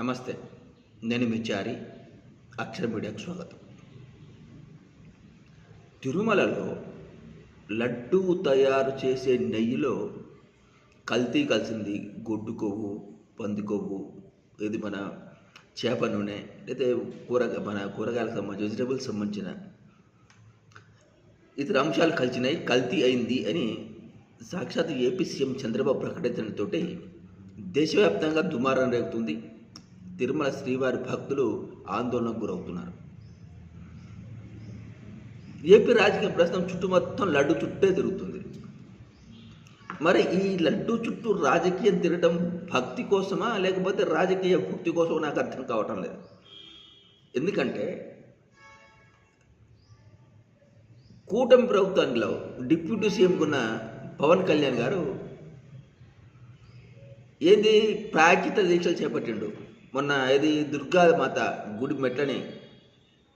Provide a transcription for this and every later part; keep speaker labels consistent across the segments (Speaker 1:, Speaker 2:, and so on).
Speaker 1: నమస్తే నేను మీ చారి అక్షర మీడియాకు స్వాగతం. తిరుమలలో లడ్డూ తయారు చేసే నెయ్యిలో కల్తీ కలిసింది గొడ్డు కొవ్వు పంది కొవ్వు ఇది మన చేప నూనె లేదా కూరగా మన కూరగాయలకు సంబంధించి వెజిటబుల్స్ సంబంధించిన ఇతర అంశాలు కలిసినాయి కల్తీ అయింది అని సాక్షాత్ ఏపీ సీఎం చంద్రబాబు ప్రకటించడంతో దేశవ్యాప్తంగా దుమారం రేగుతుంది. తిరుమల శ్రీవారి భక్తులు ఆందోళనకు గురవుతున్నారు. ఏపీ రాజకీయ ప్రస్తుతం చుట్టూ మొత్తం లడ్డు చుట్టే తిరుగుతుంది. మరి ఈ లడ్డు చుట్టూ రాజకీయం తిరగడం భక్తి కోసమా లేకపోతే రాజకీయ భక్తి కోసమో నాకు అర్థం కావటం లేదు. ఎందుకంటే కూటమి ప్రభుత్వంలో డిప్యూటీ సీఎం ఉన్న పవన్ కళ్యాణ్ గారు ఏంది ప్రాచిత దీక్షలు చేపట్టిండు. మొన్న ఏది దుర్గా మాత గుడి మెట్లని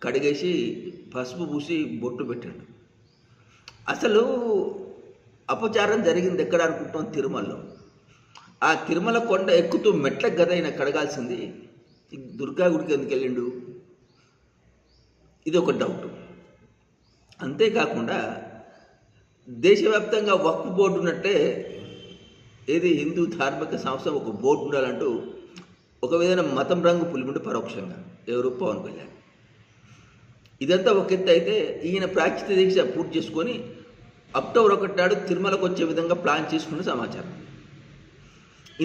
Speaker 1: కడిగేసి పసుపు పూసి బొట్టు పెట్టాడు. అసలు అపచారం జరిగింది ఎక్కడ అనుకుంటాం తిరుమలలో? ఆ తిరుమల కొండ ఎక్కుతూ మెట్ల గదైన కడగాల్సింది దుర్గా గుడికి ఎందుకు వెళ్ళిండు? ఇది ఒక డౌట్. అంతేకాకుండా దేశవ్యాప్తంగా వక్ఫ్ బోర్డు ఉన్నట్టే ఏది హిందూ ధార్మిక సంస్థ ఒక బోర్డు ఉండాలంటూ ఒక విధమైన మతం రంగు పులిమిండు పరోక్షంగా ఎవరు పవన్ కళ్యాణ్. ఇదంతా ఒక ఎత్తు అయితే ఈయన ప్రాచిత దీక్ష పూర్తి చేసుకొని అక్టోబర్ ఒకటి నాడు తిరుమలకు వచ్చే విధంగా ప్లాన్ చేసుకున్న సమాచారం.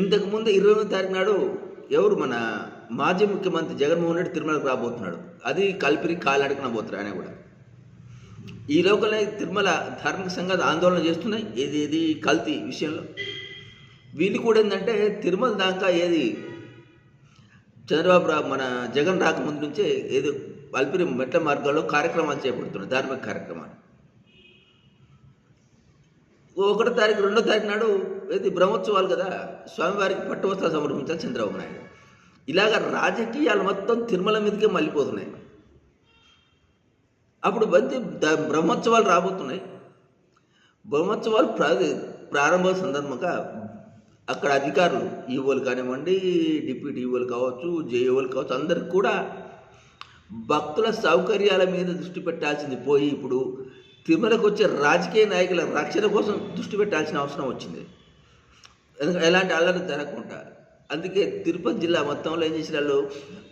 Speaker 1: ఇంతకుముందు ఇరవై తారీఖు నాడు ఎవరు మన మాజీ ముఖ్యమంత్రి జగన్మోహన్ రెడ్డి తిరుమలకు రాబోతున్నాడు? అది కలిపిరి కాలాడుకున పోతున్నాడు ఆయన కూడా. ఈ లోకలే తిరుమల ధార్మిక సంఘాలు ఆందోళన చేస్తున్నాయి. ఏది ఏది కల్తీ విషయంలో? వీళ్ళు కూడా ఏంటంటే తిరుమల దాకా ఏది చంద్రబాబు మన జగన్ రాకముందు నుంచే ఏదో అల్పిరి మెట్ల మార్గాల్లో కార్యక్రమాలు చేపడుతున్నారు ధార్మిక కార్యక్రమాలు. ఒకటో తారీఖు రెండో తారీఖు నాడు ఏది బ్రహ్మోత్సవాలు కదా స్వామివారికి పట్టువస్త్రాలు సమర్పించాలి చంద్రబాబు నాయుడు. ఇలాగ రాజకీయాలు మొత్తం తిరుమల మీదకే మళ్ళీపోతున్నాయి. అప్పుడు బంతి బ్రహ్మోత్సవాలు రాబోతున్నాయి. బ్రహ్మోత్సవాలు ప్రారంభ సందర్భంగా అక్కడ అధికారులు ఈవోలు కానివ్వండి డిప్యూటీ ఈవోలు కావచ్చు జేఈఓలు కావచ్చు అందరికి కూడా భక్తుల సౌకర్యాల మీద దృష్టి పెట్టాల్సింది పోయి ఇప్పుడు తిరుమలకు వచ్చే రాజకీయ నాయకుల రక్షణ కోసం దృష్టి పెట్టాల్సిన అవసరం వచ్చింది. ఎందుకంటే ఎలాంటి అల్లరి జరగకుండా. అందుకే తిరుపతి జిల్లా మొత్తంలో ఏం చేసిన వాళ్ళు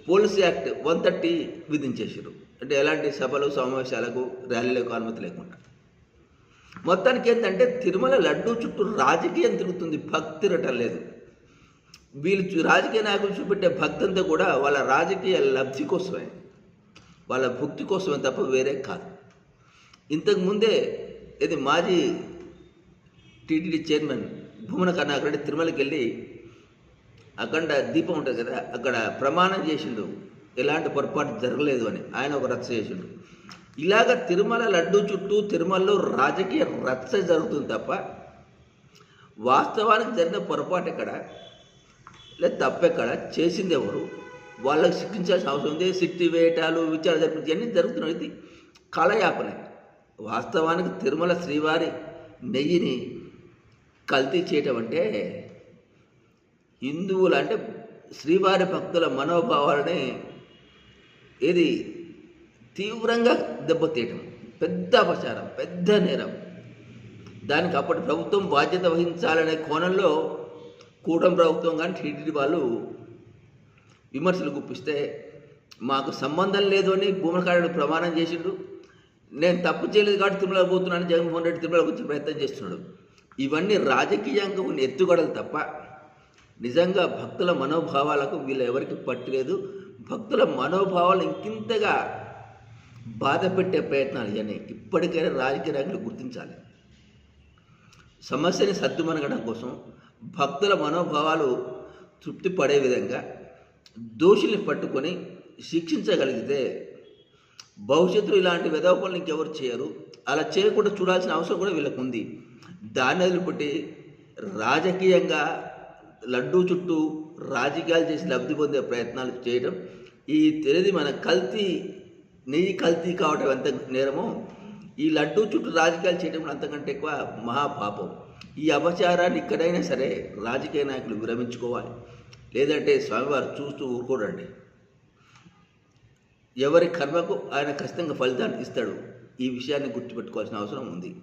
Speaker 1: పోలీస్ యాక్ట్ వన్ థర్టీ విధించేసారు అంటే ఎలాంటి సభలు సమావేశాలకు ర్యాలీలకు అనుమతి లేకుండా. మొత్తానికి ఏంటంటే తిరుమల లడ్డూ చుట్టూ రాజకీయం తిరుగుతుంది భక్తి రటలేదు లేదు. వీళ్ళు రాజకీయ నాయకులు చూపెట్టే భక్తంతా కూడా వాళ్ళ రాజకీయ లబ్ధి కోసమే. వాళ్ళ భక్తి కోసమే తప్ప వేరే కాదు. ఇంతకుముందే ఇది మాజీ టీటీడీ చైర్మన్ భూమన కర్ణాకరెడ్డి తిరుమలకి వెళ్ళి అక్కడ దీపం ఉంటుంది కదా అక్కడ ప్రమాణం చేసిండు. ఎలాంటి పొరపాటు జరగలేదు అని ఆయన ఒక రచ్చ చేసిండు. ఇలాగ తిరుమల లడ్డు చుట్టూ తిరుమలలో రాజకీయ రచ్చ జరుగుతుంది తప్ప వాస్తవానికి జరిగిన పొరపాటు ఎక్కడ? లేదా తప్పెక్కడ? చేసింది ఎవరు? వాళ్ళకి శిక్షించాల్సిన అవసరం ఉంది. సిట్టి వేయటాలు విచారణ జరిపించి అన్నీ జరుగుతున్నాయి. ఇది కళయాపనే వాస్తవానికి తిరుమల శ్రీవారి నెయ్యిని కల్తీ చేయటం అంటే హిందువులు అంటే శ్రీవారి భక్తుల మనోభావాలని ఇది తీవ్రంగా దెబ్బతీయటం పెద్ద అపచారం పెద్ద నేరం. దానికి అప్పటి ప్రభుత్వం బాధ్యత వహించాలనే కోణంలో కూటమి ప్రభుత్వం కానీ టీటీడీ వాళ్ళు విమర్శలు గుప్పిస్తే మాకు సంబంధం లేదు అని భూమకారుడు ప్రమాణం చేసిండు నేను తప్పు చేయలేదు కాబట్టి తిరుమల పోతున్నాను జగన్మోహన్ రెడ్డి తిరుమలకు వచ్చే ప్రయత్నం చేస్తున్నాడు. ఇవన్నీ రాజకీయంగా ఉన్న ఎత్తుగడలు తప్ప నిజంగా భక్తుల మనోభావాలకు వీళ్ళు ఎవరికి పట్టలేదు భక్తుల మనోభావాలు ఇంకింతగా బాధ పెట్టే ప్రయత్నాలు ఇవన్నీ. ఇప్పటికైనా రాజకీయ నాయకులు గుర్తించాలి. సమస్యని సర్దుమనగడం కోసం భక్తుల మనోభావాలు తృప్తి పడే విధంగా దోషుల్ని పట్టుకొని శిక్షించగలిగితే భవిష్యత్తులో ఇలాంటి విధవ పనులు ఇంకెవరు చేయరు. అలా చేయకుండా చూడాల్సిన అవసరం కూడా వీళ్ళకు ఉంది. దాన్ని వదిలిపెట్టి రాజకీయంగా లడ్డూ చుట్టూ రాజకీయాలు చేసి లబ్ధి పొందే ప్రయత్నాలు చేయడం ఈ తెలియదు. మన కల్తీ నెయ్యి కల్తీ కావటం ఎంత నేరమో ఈ లడ్డూ చుట్టూ రాజకీయాలు చేయడం అంతకంటే ఎక్కువ మహాపాపం. ఈ అపచారాన్ని ఇక్కడైనా సరే రాజకీయ నాయకులు విరమించుకోవాలి. లేదంటే స్వామివారు చూస్తూ ఊరుకోడండి. ఎవరి కర్మకు ఆయన ఖచ్చితంగా ఫలితాన్ని ఇస్తాడు. ఈ విషయాన్ని గుర్తుపెట్టుకోవాల్సిన అవసరం ఉంది.